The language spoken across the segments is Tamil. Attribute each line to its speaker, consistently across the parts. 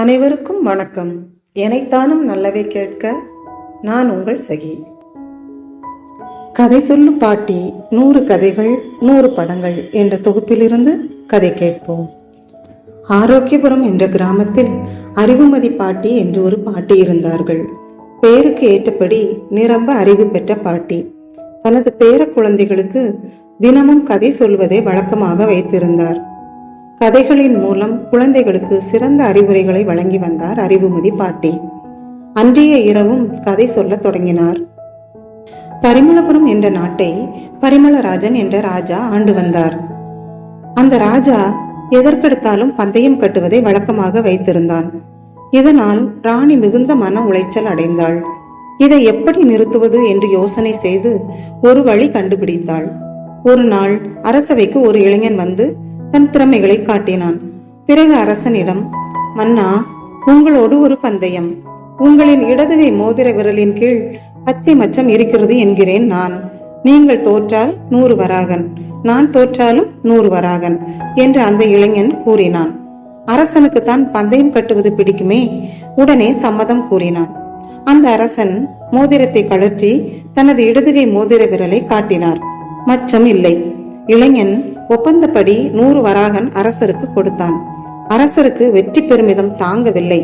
Speaker 1: அனைவருக்கும் வணக்கம். எனைத்தானும் நல்லவை கேட்க நான் உங்கள் சகி. கதை சொல்லு பாட்டி நூறு கதைகள் நூறு படங்கள் என்ற தொகுப்பிலிருந்து கதை கேட்போம். ஆரோக்கியபுரம் என்ற கிராமத்தில் அறிவுமதி பாட்டி என்று ஒரு பாட்டி இருந்தார்கள். பெயருக்கு ஏற்றபடி நிரம்ப அறிவு பெற்ற பாட்டி. தனது பேர குழந்தைகளுக்கு தினமும் கதை சொல்வதை வழக்கமாக வைத்திருந்தார். கதைகளின் மூலம் குழந்தைகளுக்கு சிறந்த அறிவுரைகளை வழங்கி வந்தார் அறிவுமதி பாட்டி. அன்றைய இரவும் கதை சொல்லத் தொடங்கினார். பரிமளபுரம் என்ற நாட்டை பரிமளராஜன் என்ற ராஜா ஆண்டு வந்தார். அந்த ராஜா எதற்கெடுத்தாலும் பந்தயம் கட்டுவதை வழக்கமாக வைத்திருந்தான். இதனால் ராணி மிகுந்த மன உளைச்சல் அடைந்தாள். இதை எப்படி நிறுத்துவது என்று யோசனை செய்து ஒரு வழி கண்டுபிடித்தாள். ஒரு நாள் அரசவைக்கு ஒரு இளைஞன் வந்து தன் திறமைகளை காட்டினான். பிறகு அரசனிடம் மன்னா உங்களோடு ஒரு பந்தயம். உங்களின் இடதுகை மோதிர விரலின் கீழ் பச்சை மச்சம் இருக்கிறது என்கிறேன் நான். நீங்கள் தோற்றால் நூறு வராகன். நான் தோற்றாலும் நூறு வராகன் என்று அந்த இளைஞன் கூறினான். அரசனுக்கு தான் பந்தயம் கட்டுவது பிடிக்குமே? உடனே சம்மதம் கூறினான். அந்த அரசன் மோதிரத்தை கழற்றி தனது இடதுகை மோதிர விரலை காட்டினார். மச்சம் இல்லை. இளைஞன் ஒப்பந்தப்படி நூறு வராகன் அரசருக்கு கொடுத்தான். அரசருக்கு வெற்றி பெருமிதம் தாங்கவில்லை.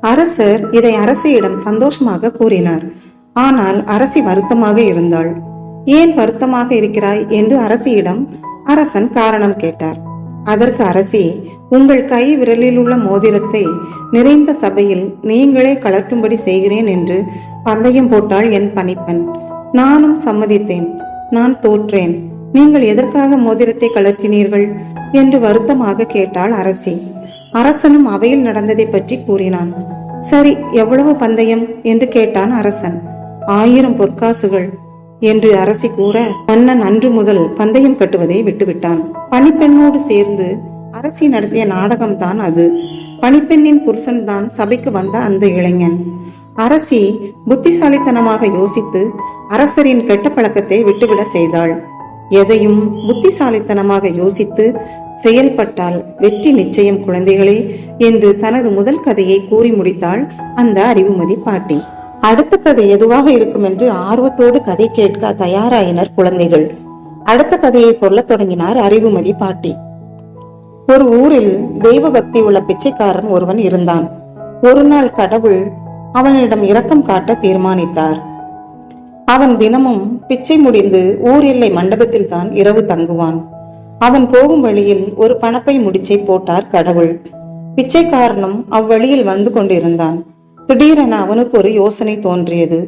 Speaker 1: அரசர் இதை அரசியிடம் சந்தோஷமாக கூறினார். ஆனால் அரசி வருத்தமாக இருந்தாள். ஏன் வருத்தமாக இருக்கிறாய்? என்று அரசியிடம் அரசன் காரணம் கேட்டார். அதற்கு அரசி உங்கள் கை விரலில் உள்ள மோதிரத்தை நிறைந்த சபையில் நீங்களே கலட்டும்படி செய்கிறேன் என்று பந்தயம் போட்டாள் என் பணிப்பெண். நானும் சம்மதித்தேன். நான் தோற்றேன். நீங்கள் எதற்காக மோதிரத்தை கழற்றினீர்கள்? என்று வருத்தமாக கேட்டாள் அரசி. அரசனும் அவையில் நடந்ததை பற்றி கூறினான். சரி எவ்வளவு பந்தயம்? என்று கேட்டான் அரசன். ஆயிரம் பொற்காசுகள் என்று அரசி கூற மன்னன் அன்று முதல் பந்தயம் கட்டுவதை விட்டுவிட்டான். பணிப்பெண்ணோடு சேர்ந்து அரசி நடத்திய நாடகம்தான் அது. பணிப்பெண்ணின் புருஷன்தான் சபைக்கு வந்த அந்த இளைஞன். அரசி புத்திசாலித்தனமாக யோசித்து அரசரின் கெட்ட பழக்கத்தை விட்டுவிட செய்தாள். எதையும் புத்திசாலித்தனமாக யோசித்து செயல்பட்டால் வெற்றி நிச்சயம் குழந்தைகளே என்று தனது முதல் கதையை கூறி முடித்தாள் அந்த அறிவுமதி பாட்டி. அடுத்த கதை எதுவாக இருக்கும் என்று ஆர்வத்தோடு கதை கேட்க தயாராயினர் குழந்தைகள். அடுத்த கதையை சொல்லத் தொடங்கினார் அறிவுமதி பாட்டி. ஒரு ஊரில் தெய்வ பக்தி உள்ள பிச்சைக்காரன் ஒருவன் இருந்தான். ஒரு நாள் கடவுள் அவனிடம் இரக்கம் காட்ட தீர்மானித்தார். அவன் தினமும் பிச்சை முடிந்து ஊர் எல்லை மண்டபத்தில் தான் இரவு தங்குவான். அவன் போகும் வழியில் ஒரு பணப்பை முடிச்சை போட்டார் கடவுள். பிச்சைக்காரனும் அவ்வழியில் வந்து கொண்டிருந்தான். திடீரென அவனுக்கு ஒரு யோசனை தோன்றியது.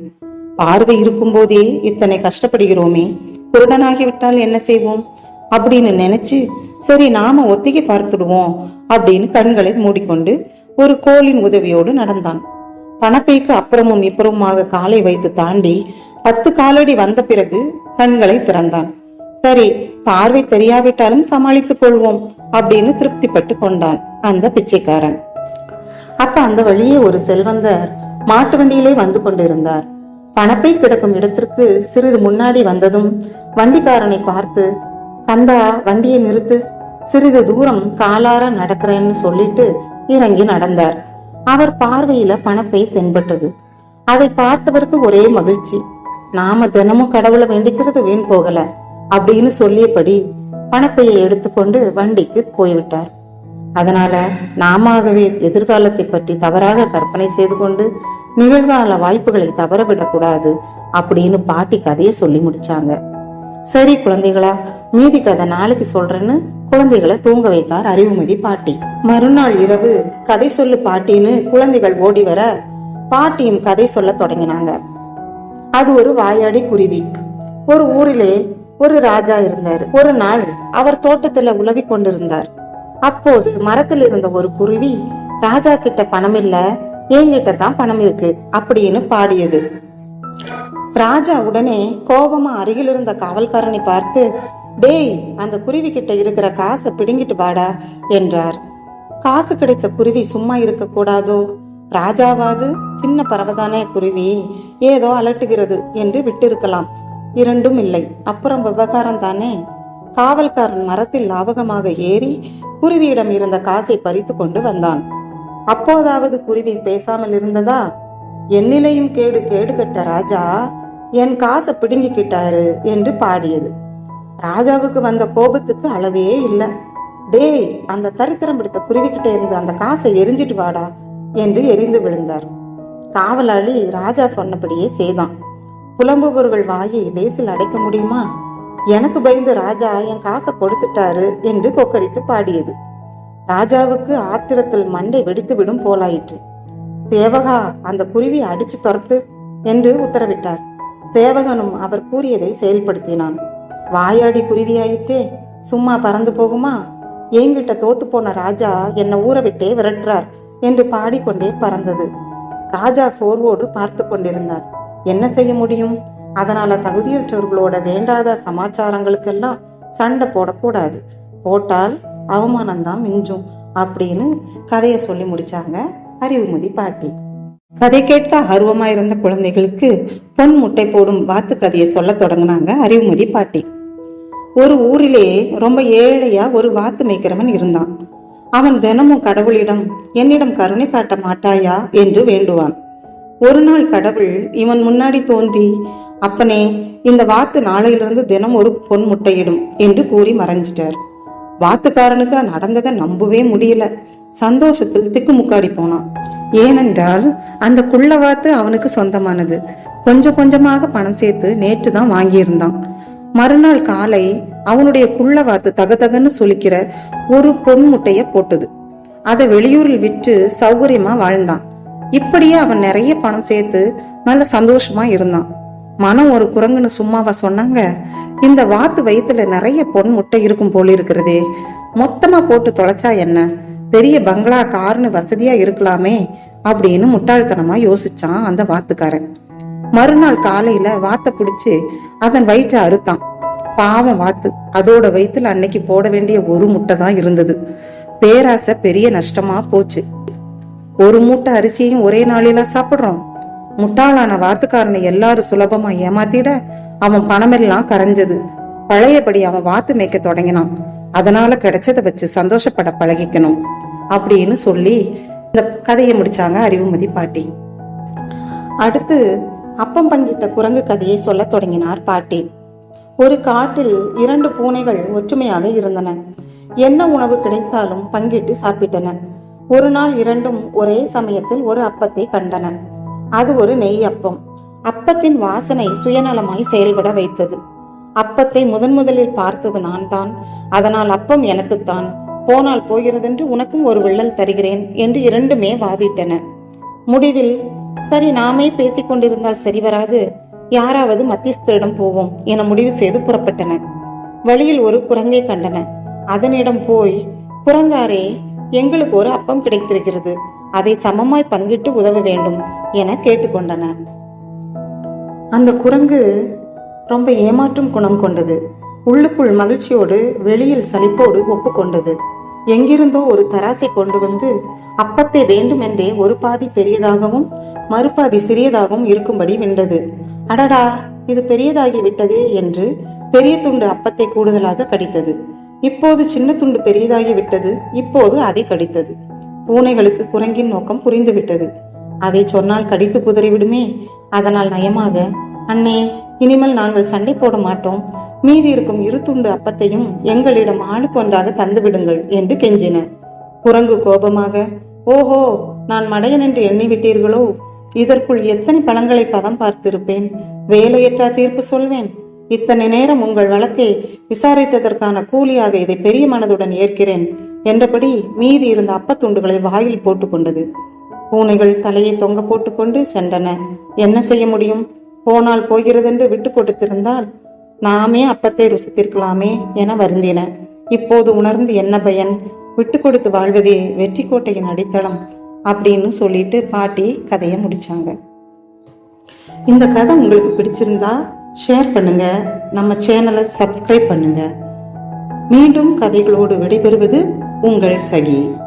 Speaker 1: பார்வை இருக்கும்போதே இத்தனை கஷ்டப்படுகிறோமே குருடனாகிவிட்டால் என்ன செய்வோம்? அப்படின்னு நினைச்சு சரி நாம ஒத்திகை பார்த்துடுவோம் அப்படின்னு கண்களை மூடிக்கொண்டு ஒரு கோலின் உதவியோடு நடந்தான். பணப்பைக்கு அப்புறமும் இப்புறமுமாக காலை வைத்து தாண்டி பத்து காலடி வந்த பிறகு கண்களை திறந்தான். சரி பார்வை தெரியாவிட்டாலும் சமாளித்துக் கொள்வோம் அப்படின்னு திருப்திப்பட்டு கொண்டான் அந்த பிச்சைக்காரன். அப்ப அந்த வழியே ஒரு செல்வந்தர் மாட்டு வண்டியிலே வந்து கொண்டிருந்தார். பணப்பை கிடக்கும் இடத்திற்கு சிறிது முன்னாடி வந்ததும் வண்டிக்காரனை பார்த்து கந்தா வண்டியை நிறுத்து. சிறிது தூரம் காலார நடக்கிறேன்னு சொல்லிட்டு இறங்கி நடந்தார். அவர் பார்வையில பணப்பை தென்பட்டது. அதை பார்த்தவருக்கு ஒரே மகிழ்ச்சி. நாம தினமும் கடவுளை வேண்டிக்கிறது வீண் போகல அப்படின்னு சொல்லியபடி பணப்பையை எடுத்துக்கொண்டு வண்டிக்கு போய்விட்டார். அதனால நாமவே எதிர்காலத்தை பற்றி தவறாக கற்பனை செய்து கொண்டு நிகழ்கால வாய்ப்புகளை தவறவிடக்கூடாது அப்படின்னு பாட்டி கதையை சொல்லி முடிச்சாங்க. சரி குழந்தைகளா மீதி கதை நாளைக்கு சொல்றேன்னு குழந்தைகளை தூங்க வைத்தார் அறிவுமதி பாட்டி. மறுநாள் இரவு கதை சொல்லு பாட்டின்னு குழந்தைகள் ஓடி வர பாட்டியும் கதை சொல்ல தொடங்கினாங்க. அது ஒரு வாயாடி குருவி. ஒரு ஊரிலே ஒரு ராஜா இருந்தார். ஒரு நாள் அவர் தோட்டத்துல உலவி கொண்டிருந்தார். அப்போது மரத்தில் இருந்த ஒரு குருவி ராஜா கிட்ட பணம் இல்ல என்கிட்ட தான் பணம் இருக்கு அப்படின்னு பாடியது. ராஜா உடனே கோபமா அருகில் இருந்த காவல்காரனை பார்த்து டேய் அந்த குருவி கிட்ட இருக்கிற காசை பிடுங்கிட்டு வாடா என்றார். காசு கிடைத்த குருவி சும்மா இருக்க கூடாதோ? ராஜாவாது சின்ன பறவைதானே குருவி? ஏதோ அலட்டுகிறது என்று விட்டிருக்கலாம். இரண்டும் இல்லை அப்புறம் விவகாரம் தானே காவல்காரன் மரத்தில் லாவகமாக ஏறி குருவியிடம் இருந்த காசை பறித்து கொண்டு வந்தான். அப்போதாவது குருவி பேசாமல் இருந்ததா? என்னிலையும் கேடு கேடு கெட்ட ராஜா என் காசை பிடுங்கிக்கிட்டாரு என்று பாடியது. ராஜாவுக்கு வந்த கோபத்துக்கு அளவே இல்லை. டேய் அந்த தரித்திரம் பிடித்த குருவிக்கிட்டே இருந்து அந்த காசை எரிஞ்சிட்டு வாடா என்று எரிந்து விழுந்தார். காவலாளி ராஜா சொன்னபடியே செய்தான். புலம்புபவர்கள் வாயை லேசில் அடைக்க முடியுமா? எனக்கு பயந்து ராஜா என் காசை கொடுத்துட்டாரு என்று கொக்கரித்து பாடியது. ராஜாவுக்கு ஆத்திரத்தில் மண்டை வெடித்து விடும் போலாயிற்று. சேவகா அந்த குருவி அடிச்சு துரத்து என்று உத்தரவிட்டார். சேவகனும் அவர் கூறியதை செயல்படுத்தினான். வாயாடி குருவியாயிற்றே சும்மா பறந்து போகுமா? என்கிட்ட தோத்து போன ராஜா என்னை ஊற விட்டே விரட்டுறார் என்று பாடிக்கொண்டே பறந்தது. ராஜா சோர்வோடு பார்த்து கொண்டிருந்தார். என்ன செய்ய முடியும்? அதனால தகுதியற்றவர்களோட வேண்டாத சமாச்சாரங்களுக்கெல்லாம் சண்டை போடக்கூடாது. போட்டால் அவமானம்தான் மிஞ்சும் அப்படின்னு கதையை சொல்லி முடிச்சாங்க அறிவுமதி பாட்டி. கதை கேட்க ஆர்வமா இருந்த குழந்தைகளுக்கு பொன் முட்டை போடும் வாத்து கதையை சொல்ல தொடங்கினாங்க அறிவுமதி பாட்டி. ஒரு ஊரிலே ரொம்ப ஏழையா ஒரு வாத்து மேய்க்கிறவன் இருந்தான். அவன் தினமும் கடவுளிடம் என்னிடம் கருணை காட்ட மாட்டாயா? என்று வேண்டுவான். ஒரு நாள் கடவுள் இவன் முன்னாடி தோன்றி அப்பனே இந்த வாத்து நாளையிலிருந்து தினம் ஒரு பொன் முட்டையிடும் என்று கூறி மறைஞ்சிட்டார். வாத்துக்காரனுக்கு நடந்ததை நம்பவே முடியல. சந்தோஷத்தில் திக்குமுக்காடி போனான். ஏனென்றால் அந்த குள்ள வாத்து அவனுக்கு சொந்தமானது. கொஞ்சம் கொஞ்சமாக பணம் சேர்த்து நேற்று தான் வாங்கியிருந்தான். மறுநாள் காலை அவனுடைய குள்ள வாத்து தகதகன்னு சொலிக்கிற ஒரு பொன் முட்டைய போட்டது. அதை வெளியூரில் விற்று சௌகரியமா வாழ்ந்தான். இப்படியே அவன் நிறைய பணம் சேர்த்து நல்ல சந்தோஷமா இருந்தான். மனம் ஒரு குரங்குன்னு சும்மாவா சொன்னாங்க இந்த வாத்து வயிற்றுல நிறைய பொன் முட்டை இருக்கும் போல இருக்கிறதே மொத்தமா போட்டு தொலைச்சா என்ன? பெரிய பங்களா கார்னு வசதியா இருக்கலாமே அப்படின்னு முட்டாள்தனமா யோசிச்சான் அந்த வாத்துக்காரன். மறுநாள் காலையில வாத்த பிடிச்சு அதன் வயிற்றை அறுத்தான். பாவம் வாத்து. அதோட வயிற்றுல அன்னைக்கு போட வேண்டிய ஒரு முட்டை தான் இருந்தது. பேராசை பெரிய நஷ்டமா போச்சு. ஒரு மூட்டை அரிசியையும் ஒரே நாளில சாப்பிடுறோம். முட்டாளான வாத்துக்காரனை எல்லாரும் சுலபமா ஏமாத்திட அவன் பணமெல்லாம் கரைஞ்சது. பழையபடி அவன் வாத்து மேய்க்க தொடங்கினான். அதனால கிடைச்சதை வச்சு சந்தோஷப்பட பழகிக்கணும் அப்படின்னு சொல்லி இந்த கதையை முடிச்சாங்க அறிவுமதி பாட்டி. அடுத்து அப்பம் பங்கிட்ட குரங்கு கதையை சொல்லத் தொடங்கினார் பாட்டி. ஒரு காட்டில் இரண்டு பூனைகள் ஒற்றுமையாக இருந்தன. என்ன உணவு கிடைத்தாலும் பங்கிட்டு சாப்பிட்டன. ஒரு நாள் இரண்டும் ஒரே சமயத்தில் ஒரு அப்பத்தை கண்டன. அது ஒரு நெய் அப்பம். அப்பத்தின் வாசனை சுயநலமாய் செயல்பட வைத்தது. அப்பத்தை முதன் முதலில் பார்த்தது நான் தான். அதனால் அப்பம் எனக்குத்தான். போனால் போகிறதென்று உனக்கும் ஒரு விள்ளல் தருகிறேன் என்று இரண்டுமே வாதிட்டன. முடிவில் சரி நாமே பேசிக் கொண்டிருந்தால் சரி வராது. யாராவது மத்தியஸ்தரிடம் போவோம் என முடிவு செய்து புறப்பட்டன வழியில் ஒரு குரங்கை கண்டன. அதனிடம் போய் குரங்காரே எங்களுக்கு ஒரு அப்பம் கிடைத்திருக்கிறது. அதை சமமாய் பங்கிட்டு உதவ வேண்டும் என கேட்டுக்கொண்டன. அந்த குரங்கு ரொம்ப ஏமாற்றும் குணம் கொண்டது. உள்ளுக்குள் மகிழ்ச்சியோடு வெளியில் சலிப்போடு ஒப்புக்கொண்டது. எங்கிருந்தோ ஒரு தராசை கொண்டு வந்து அப்பத்தை வேண்டுமென்றே ஒரு பாதி பெரியதாகவும் மறுபாதி சிறியதாகவும் இருக்கும்படி விண்டது அடடா இது பெரியதாகி விட்டதே என்று பெரிய துண்டு அப்பத்தை கூடுதலாக கடித்தது. இப்போது சின்ன துண்டு பெரியதாகி விட்டது இப்போது அதை கடித்தது. பூனைகளுக்கு குரங்கின் நோக்கம் புரிந்துவிட்டது. அதை சொன்னால் கடித்து குதறிவிடுமே அதனால் நயமாக அண்ணே இனிமேல் நாங்கள் சண்டை போட மாட்டோம். மீதி இருக்கும் இரு துண்டு அப்பத்தையும் எங்களிடம் ஆளுக்கு ஒன்றாக தந்து விடுங்கள் என்று கெஞ்சின. குரங்கு கோபமாக ஓஹோ நான் மடையன் என்று எண்ணிவிட்டீர்களோ? இதற்குள் எத்தனை பழங்களை பதம் பார்த்திருப்பேன்? வேலையற்றா தீர்ப்பு சொல்வேன். இத்தனை நேரம் உங்கள் வழக்கை விசாரித்ததற்கான கூலியாக இதை பெரிய மனதுடன் ஏற்கிறேன் என்றபடி மீதி இருந்த அப்பத்துண்டுகளை வாயில் போட்டுக்கொண்டது பூனைகள் தலையை தொங்க போட்டுக்கொண்டு சென்றன. என்ன செய்ய முடியும்? போனால் போகிறதென்று விட்டு கொடுத்திருந்தால் நாமே அப்பத்தை ருசித்திருக்கலாமே என வருந்தின. இப்போது உணர்ந்து என்ன பயன்? விட்டு கொடுத்து வாழ்வதே வெற்றி கோட்டையின் அடித்தளம். அப்படின்னு சொல்லிட்டு பாட்டி கதையை முடிச்சாங்க. இந்த கதை உங்களுக்கு பிடிச்சிருந்தா ஷேர் பண்ணுங்க. நம்ம சேனலை சப்ஸ்கிரைப் பண்ணுங்க. மீண்டும் கதைகளோடு விடைபெறுவது உங்கள் சகி.